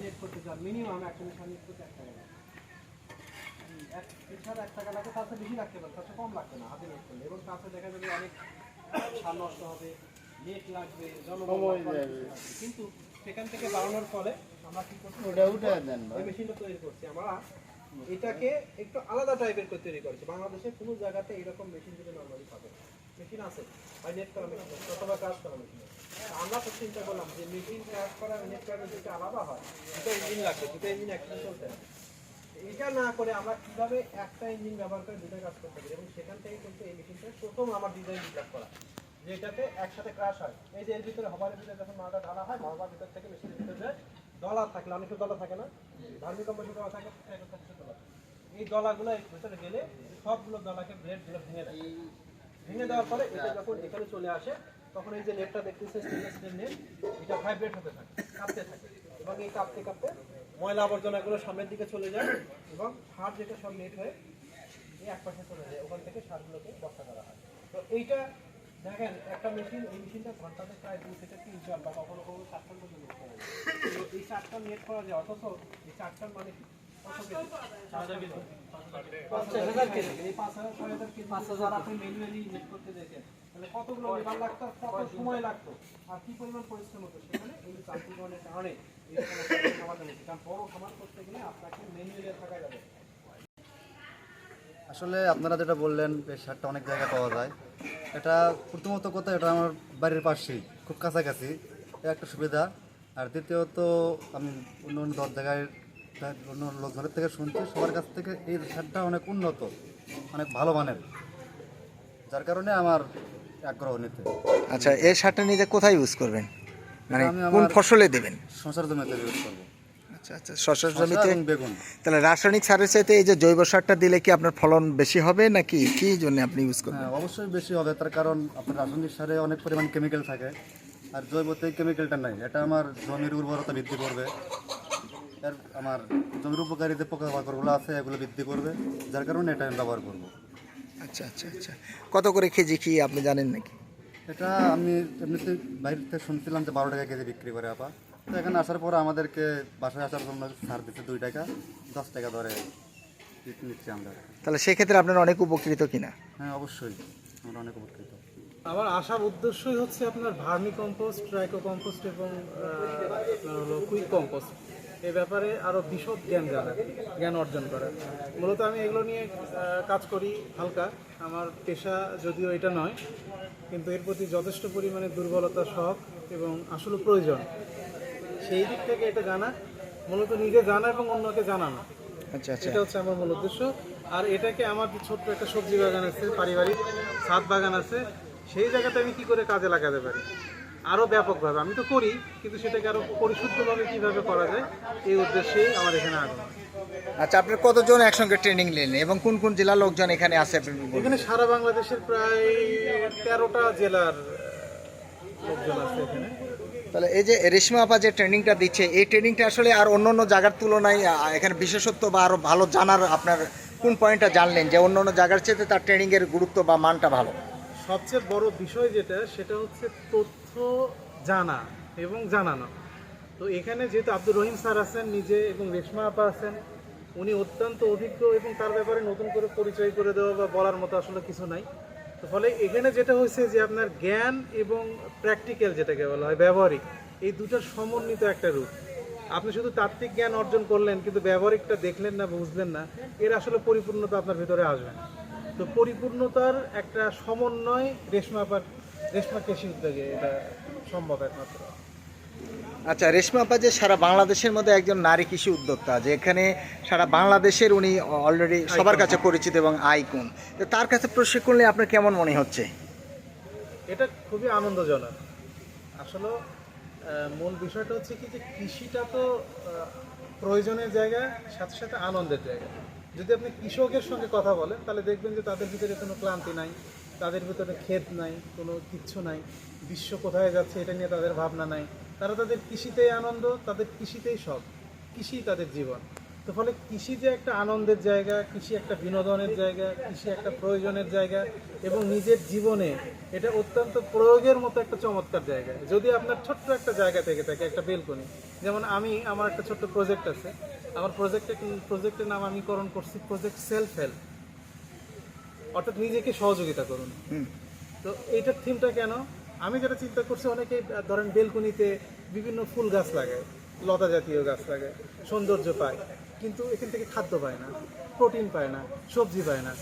Net করতে চান minimum করতে এক টাকা এছাড়া এক টাকা লাগে তার বেশি লাগতে পারে তার কম লাগবে না হাতে করলে। এবং তাতে দেখা যাবে অনেক সার নষ্ট হবে নেট লাগবে কিন্তু সেখান থেকে বাড়ানোর ফলে আমরা কি করছি? ওটা উঠে দেন এই মেশিনটা তৈরি করছি। আমরা এটাকে একটু আলাদা টাইপের করে তৈরি করেছি। বাংলাদেশে কোনো জায়গাতে এরকম মেশিন যদি নর্মালি পাবে মেশিন আছে? আর নেট করা মেশিন অথবা কাজ করা মেশিন আমরা তো চিন্তা করলাম যে মেশিন কাজ করা নেট করা যদি আলাদা হয়, দুটো ইঞ্জিন লাগবে, দুটো ইঞ্জিন একসাথে চলতে হবে। এটা না করে আমরা কীভাবে একটা ইঞ্জিন ব্যবহার করে দুটো কাজ করতে পারি? এবং সেখান থেকে কিন্তু এই মেশিনটা প্রথম আমার ডিজাইন ডিজাইন করা যেটাতে একসাথে ক্রাশ হয়। এই যে এর ভিতরে হবারের ভিতরে যখন মালটা ঢালা হয়, মালটার ভিতর থেকে মেশিনের ভিতরে ডলার থাকলে, অনেক ডলার থাকে না? ভার্মি কম্পোজিট ডলার থাকে এই ডলারগুলো ভিতরে গেলে সবগুলো ডলাকে ব্লেডগুলো ভেঙে দেয়। ভেঙে দেওয়ার পরে এটা যখন এখানে চলে আসে, তখন এই যে নেটটা দেখতেছে স্টেনলেস স্টিল নেট এটা ভাইব্রেট হতে থাকে, কাঁপতে থাকে। এবং এই কাঁপতে কাঁপতে ময়লা আবর্জনাগুলো সামনের দিকে চলে যায় এবং সার যেটা সব নেট হয়ে এই এক পাশে চলে যায়, ওখান থেকে সারগুলোকে বস্তা করা হয়। তো এইটা দেখেন, একটা মেশিন এই মেশিনটা ঘন্টাতে প্রায় দুই থেকে তিন চার বা কখনো কখনো চার পর্যন্ত নেট করা যায়। তো এই চারটা নেট করা যায়, অথচ এই মানে চার কেজি আসলে আপনারা যেটা বললেন সারটা অনেক জায়গায় পাওয়া যায়। এটা প্রথমত কথা, এটা আমার বাড়ির পাশেই, খুব কাছাকাছি। এটা একটা সুবিধা। আর দ্বিতীয়ত, আমি অন্য অন্য দশ জায়গায় অন্য লোকজনের থেকে শুনছি সবার কাছ থেকে এই সারটা অনেক উন্নত অনেক ভালো মানের। যার কারণে আমার আগ্রহ নিতে। আচ্ছা এই সারটা নিজে কোথায় ইউজ করবেন? মানে কোন ফসলে দেবেন? সংসার জমিতে ইউজ করব। আচ্ছা আচ্ছা শসা জমিতে বেগুন। তাহলে রাসায়নিক সারের চাইতে এই যে জৈব সারটা দিলে কি আপনার ফলন বেশি হবে নাকি কি জন্য আপনি ইউজ করবেন? হ্যাঁ অবশ্যই বেশি হবে তার কারণ আপনার রাসায়নিক সারে অনেক পরিমাণ কেমিক্যাল থাকে। আর জৈবতে কেমিক্যালটা নাই এটা আমার জমির উর্বরতা বৃদ্ধি করবে। এর আমার জমির উপকারী যে পোকামাকড়গুলো আছে এগুলো বৃদ্ধি করবে যার কারণে এটা আমি ব্যবহার করব। আচ্ছা আচ্ছা আচ্ছা। কত করে কেজি কি আপনি জানেন নাকি? এটা আমি এমনিতে বাইরে থেকে শুনছিলাম যে বারো টাকা কেজি বিক্রি করে আপা। তো এখানে আসার পর আমাদেরকে বাসায় আসার জন্য ছাড় দিচ্ছে দুই টাকা দশ টাকা ধরে নিচ্ছি আমরা। তাহলে সেক্ষেত্রে আপনার অনেক উপকৃত কিনা? হ্যাঁ অবশ্যই আমরা অনেক উপকৃত। আমার আসার উদ্দেশ্যই হচ্ছে আপনার ভার্মি কম্পোস্ট ট্রাইকো কম্পোস্ট এবং আহ, আপনার হলো কুইক কম্পোস্ট। এই ব্যাপারে আরও বিশদ জ্ঞান জানা জ্ঞান অর্জন করা। মূলত আমি এগুলো নিয়ে কাজ করি হালকা। আমার পেশা যদিও এটা নয় কিন্তু এর প্রতি যথেষ্ট পরিমাণে দুর্বলতা শখ এবং আসলে প্রয়োজন। সেই দিক থেকে এটা জানা মূলত নিজে জানা এবং অন্যকে জানানো। আচ্ছা আচ্ছা। এটা হচ্ছে আমার মূল উদ্দেশ্য। আর এটাকে আমার ছোট্ট একটা সবজি বাগান আছে পারিবারিক ছাদ বাগান আছে সেই জায়গাতে আমি কি করে কাজে লাগাতে পারি? আরও ব্যাপকভাবে। আমি তো করি কিন্তু সেটাকে আরও পরিশুদ্ধভাবে কীভাবে করা যায় এই উদ্দেশ্যেই আমার এখানে আগ্রহ আচ্ছা আপনার কতজন একসঙ্গে ট্রেনিং নিলেন এবং কোন কোন জেলার লোকজন এখানে আছে আপনি এখানে সারা বাংলাদেশের প্রায় তেরোটা জেলার লোকজন আছে এখানে। তাহলে এই যে রেশমা আপা যে ট্রেনিংটা দিচ্ছে এই ট্রেনিংটা আসলে আর অন্য অন্য জায়গার তুলনায় এখানে বিশেষত্ব বা আরও ভালো জানার আপনার কোন পয়েন্টটা জানলেন যে অন্য অন্য জায়গার চেয়ে তার ট্রেনিংয়ের গুরুত্ব বা মানটা ভালো? সবচেয়ে বড় বিষয় যেটা সেটা হচ্ছে তথ্য জানা এবং জানানো। তো এখানে যেহেতু আব্দুর রহিম স্যার আছেন, নিজে এবং রেশমা আপা আছেন, উনি অত্যন্ত অভিজ্ঞ এবং তার ব্যাপারে নতুন করে পরিচয় করে দেওয়া বা বলার মতো আসলে কিছু নাই। তো ফলে এখানে যেটা হয়েছে যে আপনার জ্ঞান এবং প্র্যাকটিক্যাল যেটাকে বলা হয়, ব্যবহারিক, এই দুটার সমন্বিত একটা রূপ। আপনি শুধু তাত্ত্বিক জ্ঞান অর্জন করলেন, কিন্তু ব্যবহারিকটা দেখলেন না, বুঝলেন না, এর আসলে পরিপূর্ণতা আপনার ভিতরে আসবে না। তো পরিপূর্ণতার একটা সমন্বয় রেশমা পার রেশমা কৃষি উদ্যোগে এটা সম্ভব একমাত্র। আচ্ছা রেশমা আপা যে সারা বাংলাদেশের মধ্যে একজন নারী কৃষি উদ্যোক্তা যে এখানে সারা বাংলাদেশের উনি অলরেডি সবার কাছে পরিচিত এবং আইকন। তো তার কাছে প্রশিক্ষণ নিয়ে আপনার কেমন মনে হচ্ছে? এটা খুবই আনন্দজনক। আসলে মূল বিষয়টা হচ্ছে কি যে কৃষিটা তো প্রয়োজনের জায়গা সাথে সাথে আনন্দের জায়গা। যদি আপনি কৃষকের সঙ্গে কথা বলেন তাহলে দেখবেন যে তাদের ভিতরে কোনো ক্লান্তি নাই। তাদের ভিতরে ক্ষেত নাই, কোনো কিচ্ছু নাই। বিশ্ব কোথায় যাচ্ছে এটা নিয়ে তাদের ভাবনা নাই। তারা তাদের কৃষিতেই আনন্দ, তাদের কৃষিতেই সব কৃষি তাদের জীবন। তো ফলে কৃষি যে একটা আনন্দের জায়গা, কৃষি একটা বিনোদনের জায়গা, কৃষি একটা প্রয়োজনের জায়গা এবং নিজের জীবনে এটা অত্যন্ত প্রয়োগের মতো একটা চমৎকার জায়গা। যদি আপনার ছোট্ট একটা জায়গা থেকে থাকে, একটা বেলকনি, যেমন আমি, আমার একটা ছোট্ট প্রজেক্ট আছে। আমার প্রজেক্টের প্রজেক্টের নাম আমি করণ করছি প্রজেক্ট সেলফ হেল্প অর্থাৎ নিজেকে সহযোগিতা করুন। হুম। তো এইটার থিমটা কেন? আমি যেটা চিন্তা করছি অনেকে ধরেন বেলকুনিতে বিভিন্ন ফুল গাছ লাগায় লতা জাতীয় গাছ লাগায় সৌন্দর্য পায় কিন্তু এখান থেকে খাদ্য পায় না প্রোটিন পায় না সবজি পায় না।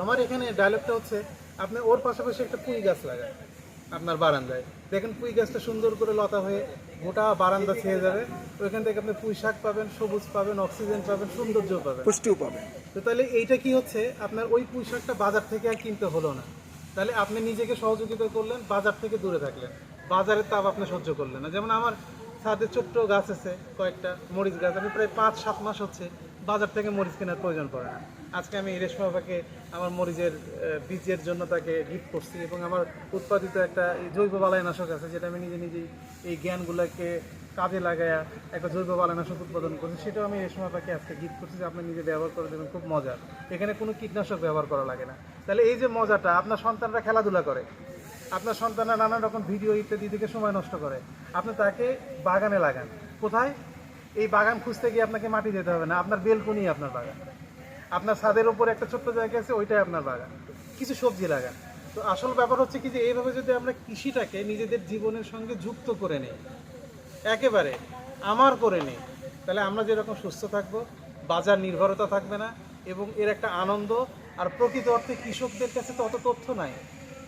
আমার এখানে ডায়লগটা হচ্ছে আপনি ওর পাশাপাশি একটা পুঁই গাছ লাগায় আপনার বারান্দায়। দেখেন পুঁই গাছটা সুন্দর করে লতা হয়ে গোটা বারান্দা ছেয়ে যাবে ওইখান থেকে আপনি পুঁই শাক পাবেন সবুজ পাবেন অক্সিজেন পাবেন সৌন্দর্য পাবেন। পুষ্টিও পাবে তো তাহলে এইটা কি হচ্ছে? আপনার ওই পুঁই শাকটা বাজার থেকে আর কিনতে হলো না। তাহলে আপনি নিজেকে সহযোগিতা করলেন, বাজার থেকে দূরে থাকলেন। বাজারের তাপ আপনি সহ্য করলেন না। যেমন আমার ছাদে ছোট্ট গাছ আছে, কয়েকটা মরিচ গাছ। আমি প্রায় পাঁচ, সাত মাস হচ্ছে বাজার থেকে মরিচ কেনার প্রয়োজন পড়ে না। আজকে আমি রেশমা বাবাকে আমার মরিচের বীজের জন্য তাকে গিফট করছি এবং আমার উৎপাদিত একটা জৈব বালাইনাশক আছে, যেটা আমি নিজে নিজেই এই জ্ঞানগুলোকে কাজে লাগায়া একটা জৈব বালাইনাশক উৎপাদন করছি, সেটাও আমি রেশমা বাবাকে আজকে গিফট করছি যে আপনি নিজে ব্যবহার করে দেবেন, খুব মজার এখানে কোনো কীটনাশক ব্যবহার করা লাগে না। তাহলে এই যে মজাটা, আপনার সন্তানরা খেলাধুলা করে। আপনার সন্তানরা নানান রকম ভিডিও ইত্যাদি থেকে সময় নষ্ট করে। আপনি তাকে বাগানে লাগান। কোথায়? এই বাগান খুঁজতে গিয়ে আপনাকে মাটি যেতে হবে না। আপনার বেলকনি আপনার বাগান। আপনার ছাদের উপরে একটা ছোট্ট জায়গা আছে, ওইটাই আপনার বাগান। কিছু সবজি লাগান। তো আসল ব্যাপার হচ্ছে কি যে, এইভাবে যদি আমরা কৃষিটাকে নিজেদের জীবনের সঙ্গে যুক্ত করে নিই একেবারে আমার করে নেই। তাহলে আমরা যেরকম সুস্থ থাকব, বাজার নির্ভরতা থাকবে না, এবং এর একটা আনন্দ আর প্রকৃত অর্থে কৃষকদের কাছে তো অত তথ্য নাই।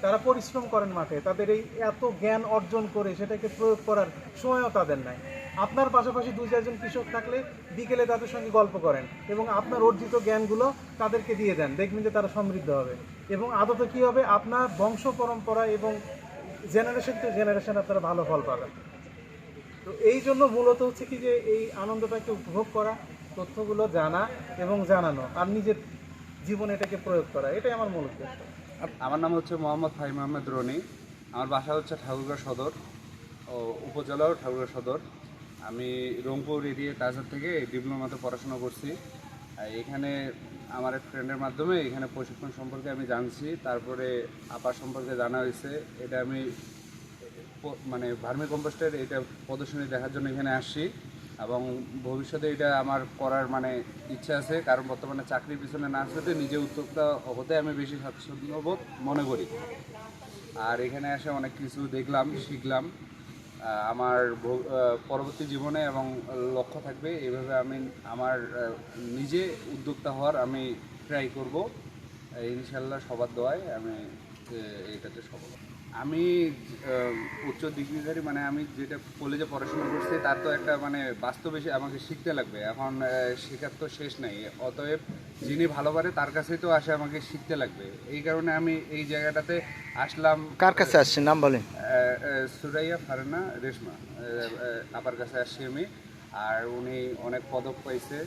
তারা পরিশ্রম করেন মাঠে, তাদের এই এত জ্ঞান অর্জন করে সেটাকে প্রয়োগ করার সময়ও তাদের নাই। আপনার পাশাপাশি দুই, চারজন কৃষক থাকলে বিকেলে তাদের সঙ্গে গল্প করেন এবং আপনার অর্জিত জ্ঞানগুলো তাদেরকে দিয়ে দেন, দেখবেন যে তারা সমৃদ্ধ হবে। এবং আদতে কী হবে? আপনার বংশ পরম্পরা এবং জেনারেশন টু জেনারেশন আপনারা ভালো ফল পাবেন। তো এই জন্য মূলত হচ্ছে কি যে এই আনন্দটাকে উপভোগ করা, তথ্যগুলো জানা এবং জানানো আর নিজের জীবনে এটাকে প্রয়োগ করা, এটাই আমার মূল উদ্দেশ্য। আমার নাম হচ্ছে মোহাম্মদ ফাহিম আহমেদ রনি। আমার বাসা হচ্ছে ঠাকুরগাঁ সদর ও উপজেলাও ঠাকুরগাঁ সদর। আমি রংপুর এরিয়া কাজার থেকে ডিপ্লোমাতে পড়াশোনা করছি। এখানে আমার এক ফ্রেন্ডের মাধ্যমে এখানে প্রশিক্ষণ সম্পর্কে আমি জানছি, তারপরে আপার সম্পর্কে জানা হয়েছে। এটা আমি মানে ভার্মি কম্পোস্টের এটা প্রদর্শনী দেখার জন্য এখানে আসছি এবং ভবিষ্যতে এটা আমার করার মানে ইচ্ছা আছে, কারণ বর্তমানে চাকরির পিছনে না আসতে নিজে উদ্যোক্তা হতে আমি বেশি স্বাচ্ছন্দ্যবোধ মনে করি। আর এখানে এসে অনেক কিছু দেখলাম, শিখলাম। আমার পরবর্তী জীবনে এবং লক্ষ্য থাকবে এইভাবে আমি আমার নিজে উদ্যোক্তা হওয়ার আমি ট্রাই করব। ইনশাল্লাহ সবার দোয়ায় আমি এটাতে সফল। আমি উচ্চ ডিগ্রিধারী মানে আমি যেটা কলেজে পড়াশোনা করছি তার তো একটা মানে বাস্তবে আমাকে শিখতে লাগবে। এখন শেখার তো শেষ নাই। অতএব যিনি ভালো পারে তার কাছেই তো আসে আমাকে শিখতে লাগবে। এই কারণে আমি এই জায়গাটাতে আসলাম। কার কাছে আসছে নাম বলেন। সুরাইয়া ফারনা রেশমা। আপার কাছে আসছি আমি। আর উনি অনেক পদক পাইছে।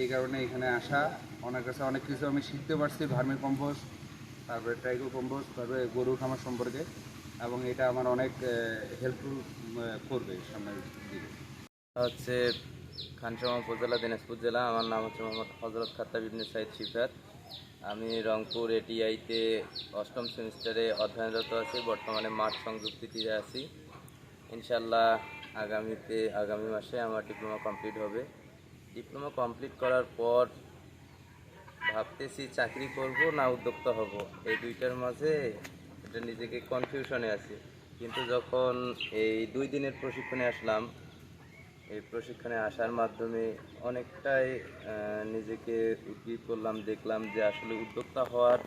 এই কারণে এখানে আসা। ওনার কাছে অনেক কিছু আমি শিখতে পারছি ভার্মি কম্পোস্ট। তারপরে ট্রাইকো কম্পোস্ট তারপরে গরুর খামার সম্পর্কে, এবং এটা আমার অনেক হেল্পফুল করবে সামনের দিকে। হচ্ছে খানসামা উপজেলা, দিনাজপুর জেলা। আমার নাম হচ্ছে মোহাম্মদ হজরত খাত্তাব ইবনে সাইদ শিফাত। আমি রংপুর এটিআইতে অষ্টম সেমিস্টারে অধ্যয়নরত আছি। বর্তমানে মাঠ সংযুক্তিতে আছি। ইনশাল্লাহ আগামীতে, আগামী মাসে আমার ডিপ্লোমা কমপ্লিট হবে। ডিপ্লোমা কমপ্লিট করার পর ভাবতেছি চাকরি করব না উদ্যোক্তা হব। এই দুইটার মাঝে এটা নিজেকে কনফিউশনে আছি। কিন্তু যখন এই দুই দিনের প্রশিক্ষণে আসলাম, এই প্রশিক্ষণে আসার মাধ্যমে অনেকটাই নিজেকে উদ্গ্রীব করলাম, দেখলাম যে আসলে উদ্যোক্তা হওয়ার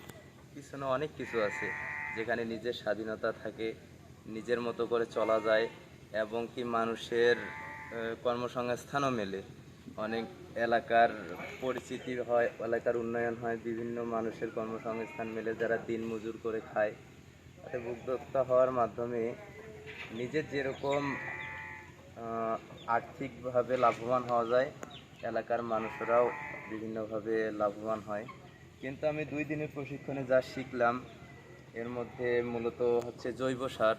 পিছনে অনেক কিছু আছে। যেখানে নিজের স্বাধীনতা থাকে, নিজের মতো করে চলা যায় এবং কি মানুষের কর্মসংস্থানও মেলে। অনেক এলাকার পরিচিতি হয়, এলাকার উন্নয়ন হয়, বিভিন্ন মানুষের কর্মসংস্থান মেলে যারা দিন মজুর করে খায়। অতএব উদ্যোক্তা হওয়ার মাধ্যমে নিজের যেরকম আর্থিকভাবে লাভবান হওয়া যায়, এলাকার মানুষরাও বিভিন্নভাবে লাভবান হয়। কিন্তু আমি দুই দিনের প্রশিক্ষণে যা শিখলাম, এর মধ্যে মূলত হচ্ছে জৈব সার।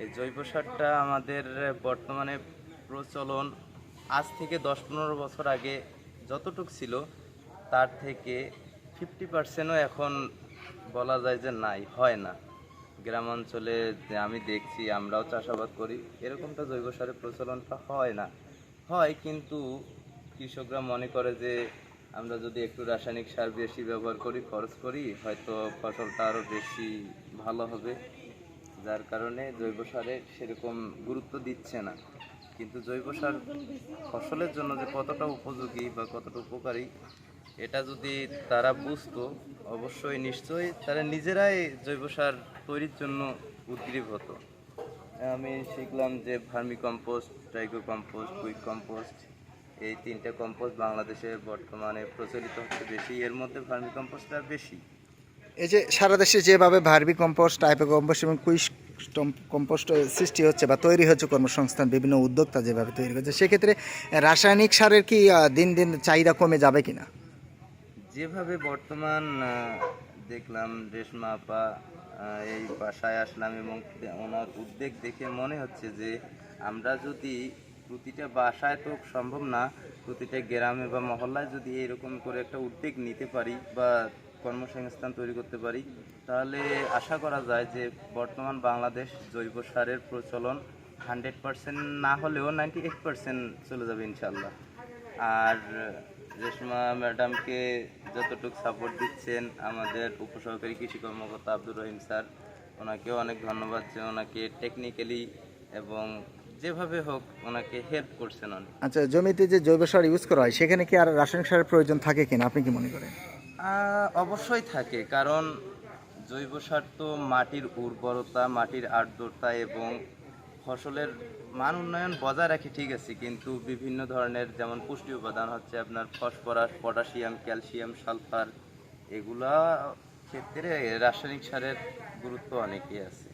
এই জৈব সারটা আমাদের বর্তমানে প্রচলন আজ থেকে দশ পনেরো বছর আগে যতটুক ছিল, তার থেকে ফিফটি পার্সেন্টও এখন বলা যায় যে নাই, হয় না। গ্রাম অঞ্চলে যে আমি দেখছি, আমরাও চাষাবাদ করি, এরকমটা জৈব সারের প্রচলনটা হয় না। হয় কিন্তু কৃষকরা মনে করে যে আমরা যদি একটু রাসায়নিক সার বেশি ব্যবহার করি, খরচ করি, হয়তো ফসলটা আরও বেশি ভালো হবে। যার কারণে জৈব সারে সেরকম গুরুত্ব দিচ্ছে না। কিন্তু জৈব সার ফসলের জন্য যে কতটা উপযোগী বা কতটা উপকারী, এটা যদি তারা বুঝতো, অবশ্যই নিশ্চয়ই তারা নিজেরাই জৈব সার তৈরির জন্য উদ্গ্রীব হতো। আমি শিখলাম যে ভার্মি কম্পোস্ট ট্রাইগো কম্পোস্ট কুইক কম্পোস্ট এই তিনটে কম্পোস্ট বাংলাদেশে বর্তমানে প্রচলিত হচ্ছে বেশি, এর মধ্যে ভার্মি কম্পোস্টটা বেশি। এই যে সারা দেশে যেভাবে ভার্মি কম্পোস্ট টাইপের কম্পোস্ট এবং কুইস কম্পোস্ট সৃষ্টি হচ্ছে বা তৈরি হচ্ছে কর্মসংস্থান, বিভিন্ন উদ্যোক্তা যেভাবে তৈরি হচ্ছে সেক্ষেত্রে রাসায়নিক সারের কি দিন দিন চাহিদা কমে যাবে কিনা? যেভাবে বর্তমান দেখলাম রেশমা আপা এই বাসায় আসলাম এবং ওনার উদ্যোগ দেখে মনে হচ্ছে যে আমরা যদি প্রতিটা বাসায় তো সম্ভব না, প্রতিটা গ্রামে বা মহল্লায় যদি এরকম করে একটা উদ্যোগ নিতে পারি বা কর্মসংস্থান তৈরি করতে পারি। তাহলে আশা করা যায় যে বর্তমান বাংলাদেশ জৈব সারের প্রচলন হান্ড্রেড পার্সেন্ট না হলেও নাইনটি এইট পার্সেন্ট চলে যাবে ইনশাল্লাহ আর রেশমা ম্যাডামকে যতটুকু সাপোর্ট দিচ্ছেন আমাদের উপসহকারী কৃষি কর্মকর্তা আব্দুর রহিম স্যার, ওনাকেও অনেক ধন্যবাদ যে ওনাকে টেকনিক্যালি এবং যেভাবে হোক ওনাকে হেল্প করছেন অনেক। আচ্ছা জমিতে যে জৈব সার ইউজ করা হয়, সেখানে কি আর রাসায়নিক সারের প্রয়োজন থাকে কিনা? আপনি কি মনে করেন? অবশ্যই থাকে, কারণ জৈব সার তো মাটির উর্বরতা, মাটির আর্দ্রতা এবং ফসলের মান উন্নয়ন বজায় রাখে, ঠিক আছে, কিন্তু বিভিন্ন ধরনের যেমন পুষ্টি উপাদান হচ্ছে আপনার ফসফরাস, পটাশিয়াম, ক্যালসিয়াম, সালফার, এগুলা ক্ষেত্রে রাসায়নিক সারের গুরুত্ব অনেকই আছে।